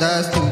दस्तूर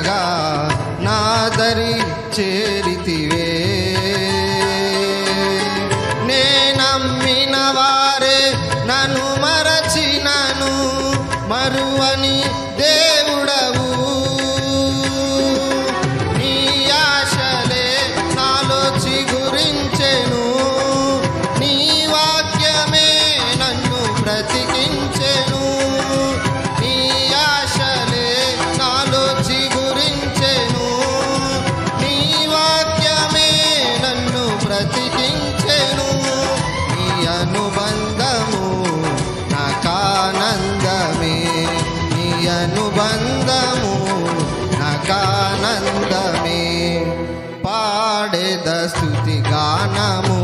కొనగా నాదరి చేరితివే. నే నమ్మిన వారే నన్ను మరచినను మరువని దేవుడవు. నీ ఆశలే నాలో చిగురించెను. నీ వాక్యమే నన్ను బ్రతికించెను అనుబంధము నకానందమే. పాడేద స్థుతి గానము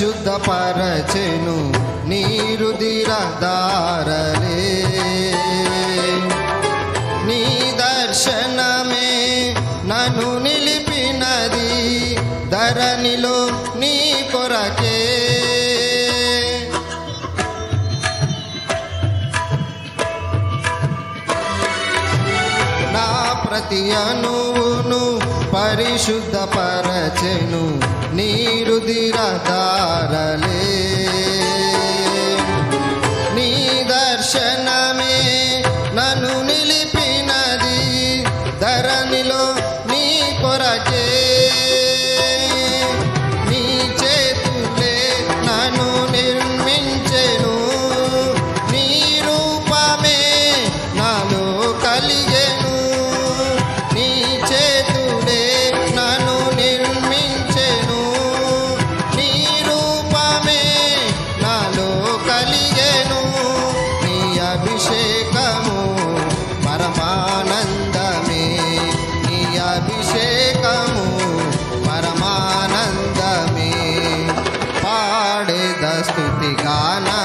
పరిశుద్ధపరచెను నీరుదిర దారలే నీ దర్శనమే నన్ను నిలిపినది ధరణిలో నీ కొరకే. నా ప్రతి అణువును పరిశుద్ధపరచెను నీరుదిర దారలే స్థుతి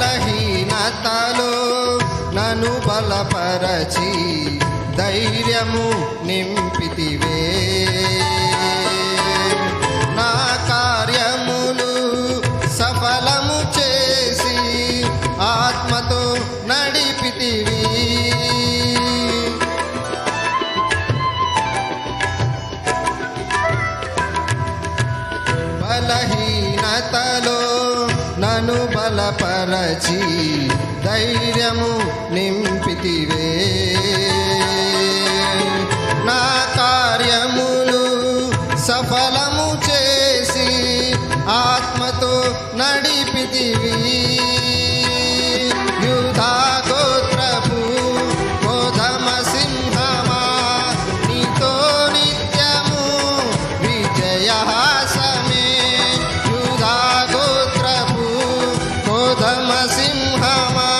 బలహీనతలో నను బలపరచి ధైర్యము నింపితివే. తలచి ధైర్యము నింపితివే. నా కార్యములు సఫలము చేసి ఆత్మతో నడిపితివి. నరసింహమా